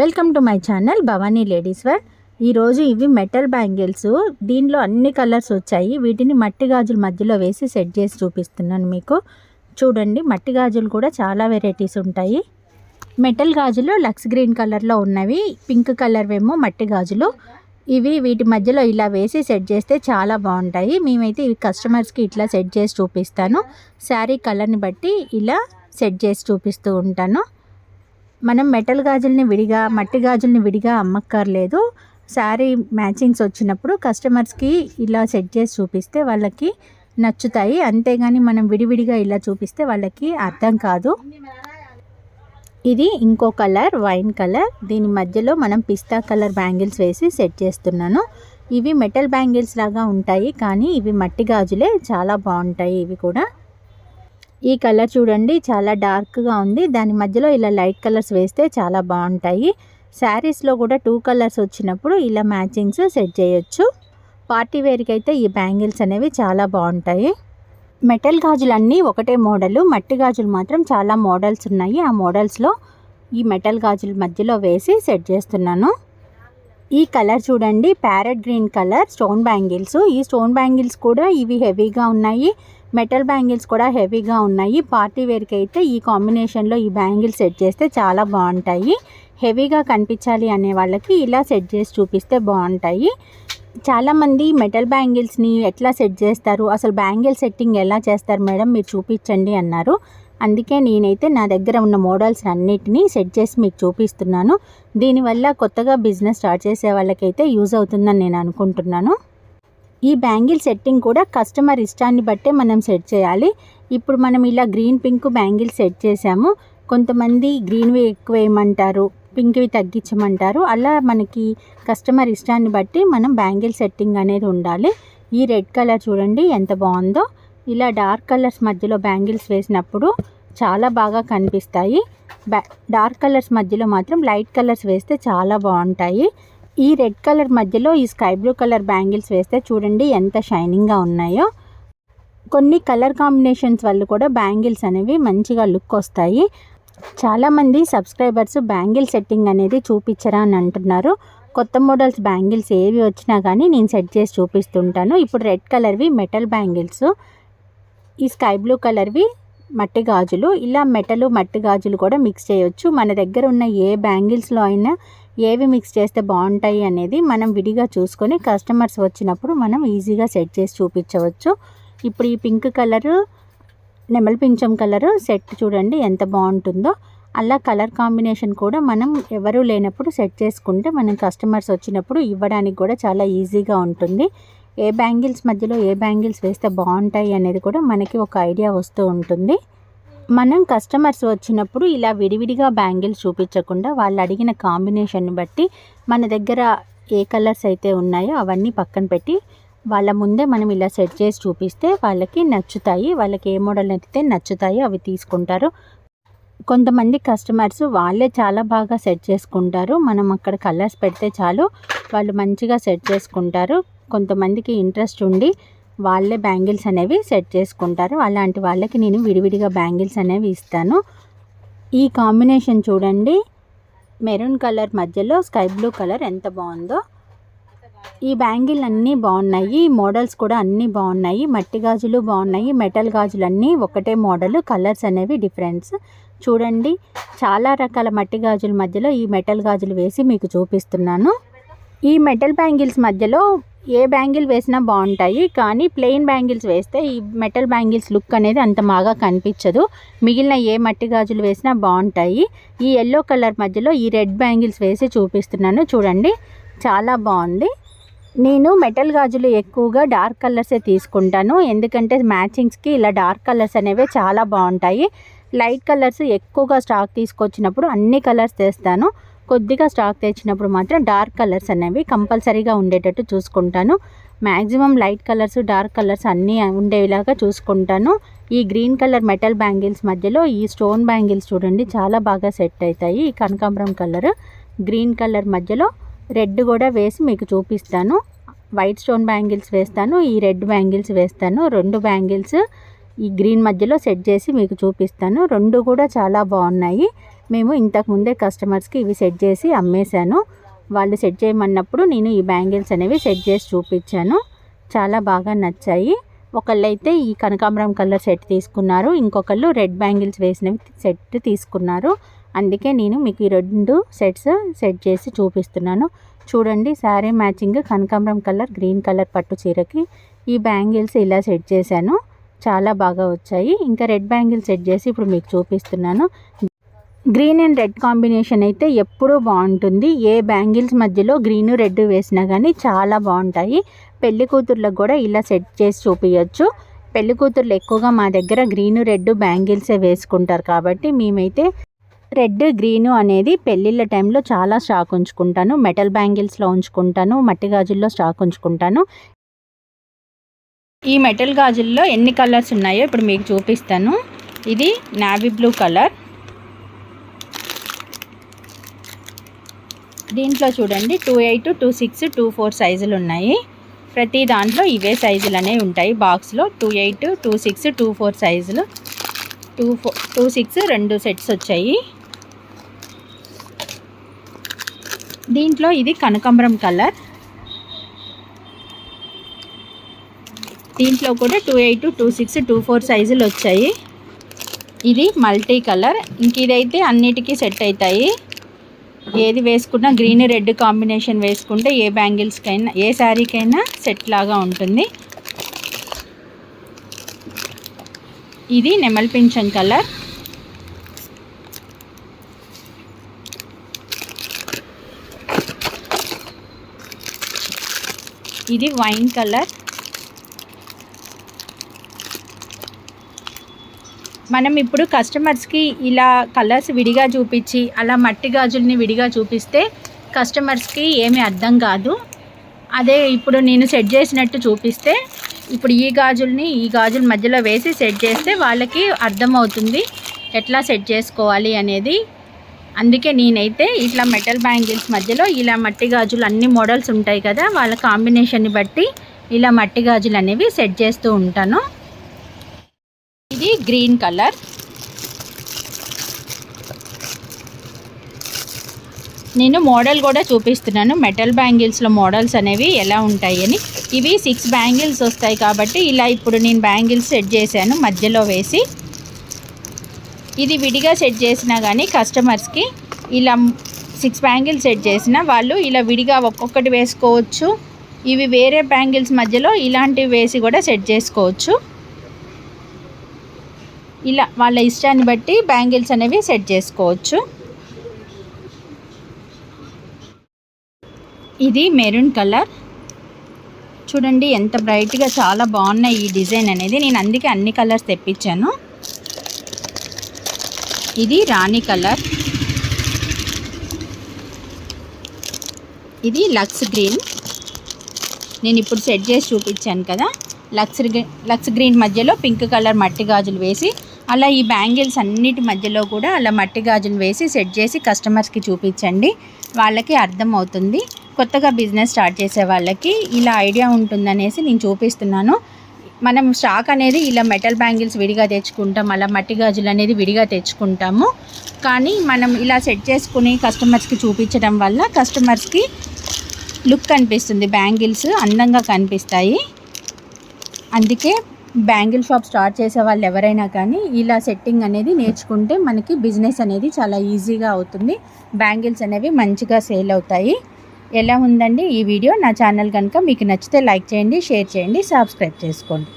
Welcome to my channel Bhavani ladies wear ఈరోజు ఇవి metal bangles దీనిలో అన్ని కలర్స్ వచ్చాయి. వీటిని మట్టి గాజుల మధ్యలో వేసి సెట్ చేసి చూపిస్తున్నాను మీకు. చూడండి మట్టి గాజులు కూడా చాలా వెరైటీస్ ఉంటాయి. మెటల్ గాజులు లక్స్ గ్రీన్ కలర్లో ఉన్నవి పింక్ కలర్ ఏమో మట్టి గాజులు. ఇవి వీటి మధ్యలో ఇలా వేసి సెట్ చేస్తే చాలా బాగుంటాయి. మేమైతే ఇవి కస్టమర్స్కి ఇట్లా సెట్ చేసి చూపిస్తాను. శారీ కలర్ని బట్టి ఇలా సెట్ చేసి చూపిస్తూ ఉంటాను. మనం మెటల్ గాజుల్ని విడిగా మట్టి గాజుల్ని విడిగా అమ్మక్కర్లేదు. శారీ మ్యాచింగ్స్ వచ్చినప్పుడు కస్టమర్స్కి ఇలా సెట్ చేసి చూపిస్తే వాళ్ళకి నచ్చుతాయి. అంతేగాని మనం విడివిడిగా ఇలా చూపిస్తే వాళ్ళకి అర్థం కాదు. ఇది ఇంకో కలర్ వైన్ కలర్. దీని మధ్యలో మనం పిస్తా కలర్ బ్యాంగిల్స్ వేసి సెట్ చేస్తున్నాను. ఇవి మెటల్ బ్యాంగిల్స్ లాగా ఉంటాయి కానీ ఇవి మట్టి గాజులే. చాలా బాగుంటాయి ఇవి కూడా. ఈ కలర్ చూడండి చాలా డార్క్గా ఉంది. దాని మధ్యలో ఇలా లైట్ కలర్స్ వేస్తే చాలా బాగుంటాయి. శారీస్లో కూడా టూ కలర్స్ వచ్చినప్పుడు ఇలా మ్యాచింగ్స్ సెట్ చేయొచ్చు. పార్టీ వేర్కి అయితే ఈ బ్యాంగిల్స్ అనేవి చాలా బాగుంటాయి. మెటల్ గాజులన్నీ ఒకటే మోడలు. మట్టి గాజులు మాత్రం చాలా మోడల్స్ ఉన్నాయి. ఆ మోడల్స్లో ఈ మెటల్ గాజుల మధ్యలో వేసి సెట్ చేస్తున్నాను. ఈ కలర్ చూడండి parrot green colour stone bangles. ఈ స్టోన్ బ్యాంగిల్స్ కూడా ఇవి హెవీగా ఉన్నాయి. మెటల్ బ్యాంగిల్స్ కూడా హెవీగా ఉన్నాయి. పార్టీ వేర్కి అయితే ఈ కాంబినేషన్లో ఈ బ్యాంగిల్స్ సెట్ చేస్తే చాలా బాగుంటాయి. హెవీగా కనిపించాలి అనే వాళ్ళకి ఇలా సెట్ చేసి చూపిస్తే బాగుంటాయి. చాలామంది మెటల్ బ్యాంగిల్స్ని ఎట్లా సెట్ చేస్తారు? అసలు బ్యాంగిల్ సెట్టింగ్ ఎలా చేస్తారు మేడం? మీరు చూపించండి అన్నారు. అందుకే నేనైతే నా దగ్గర ఉన్న మోడల్స్ అన్నిటినీ సెట్ చేసి మీకు చూపిస్తున్నాను. దీనివల్ల కొత్తగా బిజినెస్ స్టార్ట్ చేసే వాళ్ళకైతే యూజ్ అవుతుందని నేను అనుకుంటున్నాను. ఈ బ్యాంగిల్ సెట్టింగ్ కూడా కస్టమర్ ఇష్టాన్ని బట్టే మనం సెట్ చేయాలి. ఇప్పుడు మనం ఇలా గ్రీన్ పింక్ బ్యాంగిల్ సెట్ చేసాము కొంతమంది గ్రీన్వి ఎక్కువ వేయమంటారు పింక్వి తగ్గించమంటారు. అలా మనకి కస్టమర్ ఇష్టాన్ని బట్టి మనం బ్యాంగిల్ సెట్టింగ్ అనేది ఉండాలి. ఈ రెడ్ కలర్ చూడండి ఎంత బాగుందో. ఇలా డార్క్ కలర్స్ మధ్యలో బ్యాంగిల్స్ వేసినప్పుడు చాలా బాగా కనిపిస్తాయి. బ్యా డార్క్ కలర్స్ మధ్యలో మాత్రం లైట్ కలర్స్ వేస్తే చాలా బాగుంటాయి. ఈ రెడ్ కలర్ మధ్యలో ఈ స్కై బ్లూ కలర్ బ్యాంగిల్స్ వేస్తే చూడండి ఎంత షైనింగ్గా ఉన్నాయో. కొన్ని కలర్ కాంబినేషన్స్ వల్ల కూడా బ్యాంగిల్స్ అనేవి మంచిగా లుక్ వస్తాయి. చాలామంది సబ్స్క్రైబర్స్ బ్యాంగిల్ సెట్టింగ్ అనేది చూపించరా అని అంటున్నారు. కొత్త మోడల్స్ బ్యాంగిల్స్ ఏవి వచ్చినా కానీ నేను సెట్ చేసి చూపిస్తుంటాను. ఇప్పుడు రెడ్ కలర్వి మెటల్ బ్యాంగిల్స్. ఈ స్కై బ్లూ కలర్వి మట్టి గాజులు. ఇలా మెటలు మట్టి గాజులు కూడా మిక్స్ చేయొచ్చు. మన దగ్గర ఉన్న ఏ బ్యాంగిల్స్లో అయినా ఏవి మిక్స్ చేస్తే బాగుంటాయి అనేది మనం విడిగా చూసుకొని కస్టమర్స్ వచ్చినప్పుడు మనం ఈజీగా సెట్ చేసి చూపించవచ్చు. ఇప్పుడు ఈ పింక్ కలరు నెమలి పింఛం కలరు సెట్ చూడండి ఎంత బాగుంటుందో. అలా కలర్ కాంబినేషన్ కూడా మనం ఎవరూ లేనప్పుడు సెట్ చేసుకుంటే మనం కస్టమర్స్ వచ్చినప్పుడు ఇవ్వడానికి కూడా చాలా ఈజీగా ఉంటుంది. ఏ బ్యాంగిల్స్ మధ్యలో ఏ బ్యాంగిల్స్ వేస్తే బాగుంటాయి అనేది కూడా మనకి ఒక ఐడియా వస్తూ ఉంటుంది. మనం కస్టమర్స్ వచ్చినప్పుడు ఇలా విడివిడిగా బ్యాంగిల్స్ చూపించకుండా వాళ్ళు అడిగిన కాంబినేషన్ని బట్టి మన దగ్గర ఏ కలర్స్ అయితే ఉన్నాయో అవన్నీ పక్కన పెట్టి వాళ్ళ ముందే మనం ఇలా సెట్ చేసి చూపిస్తే వాళ్ళకి నచ్చుతాయి. వాళ్ళకి ఏ మోడల్ అయితే నచ్చుతాయో అవి తీసుకుంటారు. కొంతమంది కస్టమర్స్ వాళ్ళే చాలా బాగా సెట్ చేసుకుంటారు. మనం అక్కడ కలర్స్ పెడితే చాలు వాళ్ళు మంచిగా సెట్ చేసుకుంటారు. కొంతమందికి ఇంట్రెస్ట్ ఉండి వాళ్ళే బ్యాంగిల్స్ అనేవి సెట్ చేసుకుంటారు. అలాంటి వాళ్ళకి నేను విడివిడిగా బ్యాంగిల్స్ అనేవి ఇస్తాను. ఈ కాంబినేషన్ చూడండి. మెరూన్ కలర్ మధ్యలో స్కై బ్లూ కలర్ ఎంత బాగుందో. ఈ బ్యాంగిల్ అన్నీ బాగున్నాయి. మోడల్స్ కూడా అన్నీ బాగున్నాయి. మట్టి గాజులు బాగున్నాయి. మెటల్ గాజులు అన్నీ ఒకటే మోడల్. కలర్స్ అనేవి డిఫరెన్స్. చూడండి. చాలా రకాల మట్టి గాజుల మధ్యలో ఈ మెటల్ గాజులు వేసి మీకు చూపిస్తున్నాను. ఈ మెటల్ బ్యాంగిల్స్ మధ్యలో ఏ బ్యాంగిల్ వేసినా బాగుంటాయి కానీ ప్లెయిన్ బ్యాంగిల్స్ వేస్తే ఈ మెటల్ బ్యాంగిల్స్ లుక్ అనేది అంత బాగా కనిపించదు. మిగిలిన ఏ మట్టి గాజులు వేసినా బాగుంటాయి. ఈ ఎల్లో కలర్ మధ్యలో ఈ రెడ్ బ్యాంగిల్స్ వేసి చూపిస్తున్నాను. చూడండి చాలా బాగుంది. నేను మెటల్ గాజులు ఎక్కువగా డార్క్ కలర్సే తీసుకుంటాను. ఎందుకంటే మ్యాచింగ్స్కి ఇలా డార్క్ కలర్స్ అనేవి చాలా బాగుంటాయి. లైట్ కలర్స్ ఎక్కువగా స్టాక్ తీసుకొచ్చినప్పుడు అన్ని కలర్స్ తెస్తాను. కొద్దిగా స్టాక్ తెచ్చినప్పుడు మాత్రం డార్క్ కలర్స్ అనేవి కంపల్సరీగా ఉండేటట్టు చూసుకుంటాను. Maximum light colours dark colours అన్నీ ఉండేలాగా చూసుకుంటాను. ఈ గ్రీన్ కలర్ మెటల్ బ్యాంగిల్స్ మధ్యలో ఈ స్టోన్ బ్యాంగిల్స్ చూడండి చాలా బాగా సెట్ అవుతాయి. ఈ కనకాంబరం కలర్ గ్రీన్ కలర్ మధ్యలో రెడ్ కూడా వేసి మీకు చూపిస్తాను. వైట్ స్టోన్ బ్యాంగిల్స్ వేస్తాను ఈ రెడ్ బ్యాంగిల్స్ వేస్తాను. రెండు బ్యాంగిల్స్ ఈ గ్రీన్ మధ్యలో సెట్ చేసి మీకు చూపిస్తాను. రెండు కూడా చాలా బాగున్నాయి. మేము ఇంతకు ముందే కస్టమర్స్కి ఇవి సెట్ చేసి అమ్మేశాను. వాళ్ళు సెట్ చేయమన్నప్పుడు నేను ఈ బ్యాంగిల్స్ అనేవి సెట్ చేసి చూపించాను. చాలా బాగా నచ్చాయి. ఒకళ్ళైతే ఈ కనకాంబరం కలర్ సెట్ తీసుకున్నారు. ఇంకొకళ్ళు రెడ్ బ్యాంగిల్స్ వేసినవి సెట్ తీసుకున్నారు. అందుకే నేను మీకు ఈ రెండు సెట్స్ సెట్ చేసి చూపిస్తున్నాను. చూడండి శారీ మ్యాచింగ్ కనకాంబరం కలర్ గ్రీన్ కలర్ పట్టు చీరకి ఈ బ్యాంగిల్స్ ఇలా సెట్ చేశాను. చాలా బాగా వచ్చాయి. ఇంకా రెడ్ బ్యాంగిల్ సెట్ చేసి ఇప్పుడు మీకు చూపిస్తున్నాను. గ్రీన్ అండ్ రెడ్ కాంబినేషన్ అయితే ఎప్పుడూ బాగుంటుంది. ఏ బ్యాంగిల్స్ మధ్యలో గ్రీను రెడ్ వేసినా కానీ చాలా బాగుంటాయి. పెళ్ళి కూతుర్లకు కూడా ఇలా సెట్ చేసి చూపించచ్చు పెళ్ళి కూతుర్లు ఎక్కువగా మా దగ్గర గ్రీను రెడ్ బ్యాంగిల్సే వేసుకుంటారు కాబట్టి మేమైతే రెడ్ గ్రీను అనేది పెళ్ళిళ్ళ టైంలో చాలా స్టాక్ ఉంచుకుంటాను. మెటల్ బ్యాంగిల్స్లో ఉంచుకుంటాను మట్టి గాజుల్లో స్టాక్ ఉంచుకుంటాను. ఈ మెటల్ గాజుల్లో ఎన్ని కలర్స్ ఉన్నాయో ఇప్పుడు మీకు చూపిస్తాను. ఇది నావీ బ్లూ కలర్. దీంట్లో చూడండి two eight two six two four సైజులు ఉన్నాయి. ప్రతి దాంట్లో ఇవే సైజులు అనేవి ఉంటాయి. బాక్స్లో two eight two six two four సైజులు టూ ఫోర్ టూ సిక్స్ రెండు సెట్స్ వచ్చాయి. దీంట్లో ఇది కనకాంబరం కలర్. దీంట్లో కూడా two eight two six two four సైజులు వచ్చాయి. ఇది మల్టీ కలర్. ఇంక ఇదైతే అన్నిటికీ సెట్ అవుతాయి. ఏది వేసుకున్నా గ్రీన్ రెడ్ కాంబినేషన్ వేసుకుంటే ఏ బ్యాంగిల్స్కైనా ఏ శారీకైనా సెట్ లాగా ఉంటుంది. ఇది నెమల్ పింఛన్ కలర్ ఇది వైన్ కలర్ మనం ఇప్పుడు కస్టమర్స్కి ఇలా కలర్స్ విడిగా చూపించి అలా మట్టి గాజుల్ని విడిగా చూపిస్తే కస్టమర్స్కి ఏమీ అర్థం కాదు. అదే ఇప్పుడు నేను సెట్ చేసినట్టు చూపిస్తే ఇప్పుడు ఈ గాజుల్ని ఈ గాజుల మధ్యలో వేసి సెట్ చేస్తే వాళ్ళకి అర్థమవుతుంది ఎట్లా సెట్ చేసుకోవాలి అనేది. అందుకే నేనైతే ఇట్లా మెటల్ బ్యాంగిల్స్ మధ్యలో ఇలా మట్టి గాజులు అన్ని మోడల్స్ ఉంటాయి కదా వాళ్ళ కాంబినేషన్ని బట్టి ఇలా మట్టి గాజులు అనేవి సెట్ చేస్తూ ఉంటాను. ఇది గ్రీన్ కలర్ నేను మోడల్ కూడా చూపిస్తున్నాను. మెటల్ బ్యాంగిల్స్లో మోడల్స్ అనేవి ఎలా ఉంటాయని ఇవి సిక్స్ బ్యాంగిల్స్ వస్తాయి కాబట్టి ఇలా ఇప్పుడు నేను బ్యాంగిల్స్ సెట్ చేశాను మధ్యలో వేసి. ఇది విడిగా సెట్ చేసినా కానీ కస్టమర్స్కి ఇలా సిక్స్ బ్యాంగిల్స్ సెట్ చేసిన వాళ్ళు ఇలా విడిగా ఒక్కొక్కటి వేసుకోవచ్చు. ఇవి వేరే బ్యాంగిల్స్ మధ్యలో ఇలాంటివి వేసి కూడా సెట్ చేసుకోవచ్చు. ఇలా వాళ్ళ ఇష్టాన్ని బట్టి బ్యాంగిల్స్ అనేవి సెట్ చేసుకోవచ్చు. ఇది మెరూన్ కలర్. చూడండి ఎంత బ్రైట్గా చాలా బాగున్నాయి ఈ డిజైన్ అనేది. నేను అందుకే అన్ని కలర్స్ తెప్పించాను. ఇది రాణి కలర్. ఇది లక్స్ గ్రీన్. నేను ఇప్పుడు సెట్ చేసి చూపించాను కదా. లక్స్ లక్స్ గ్రీన్ మధ్యలో పింక్ కలర్ మట్టి గాజులు వేసి అలా ఈ బ్యాంగిల్స్ అన్నిటి మధ్యలో కూడా అలా మట్టి గాజును వేసి సెట్ చేసి కస్టమర్స్కి చూపించండి. వాళ్ళకి అర్థం అవుతుంది. కొత్తగా బిజినెస్ స్టార్ట్ చేసే వాళ్ళకి ఇలా ఐడియా ఉంటుందనేసి నేను చూపిస్తున్నాను. మనం స్టాక్ అనేది ఇలా మెటల్ బ్యాంగిల్స్ విడిగా తెచ్చుకుంటాం అలా మట్టి గాజులు అనేది విడిగా తెచ్చుకుంటాము. కానీ మనం ఇలా సెట్ చేసుకుని కస్టమర్స్కి చూపించడం వల్ల కస్టమర్స్కి లుక్ కనిపిస్తుంది. బ్యాంగిల్స్ అందంగా కనిపిస్తాయి. అందుకే బ్యాంగిల్ షాప్ స్టార్ట్ చేసే వాళ్ళు ఎవరైనా కానీ ఇలా సెట్టింగ్ అనేది నేర్చుకుంటే మనకి బిజినెస్ అనేది చాలా ఈజీగా అవుతుంది. బ్యాంగిల్స్ అనేవి మంచిగా సేల్ అవుతాయి. ఎలా ఉందండి ఈ వీడియో? నా ఛానల్ కనుక మీకు నచ్చితే లైక్ చేయండి షేర్ చేయండి సబ్స్క్రైబ్ చేసుకోండి.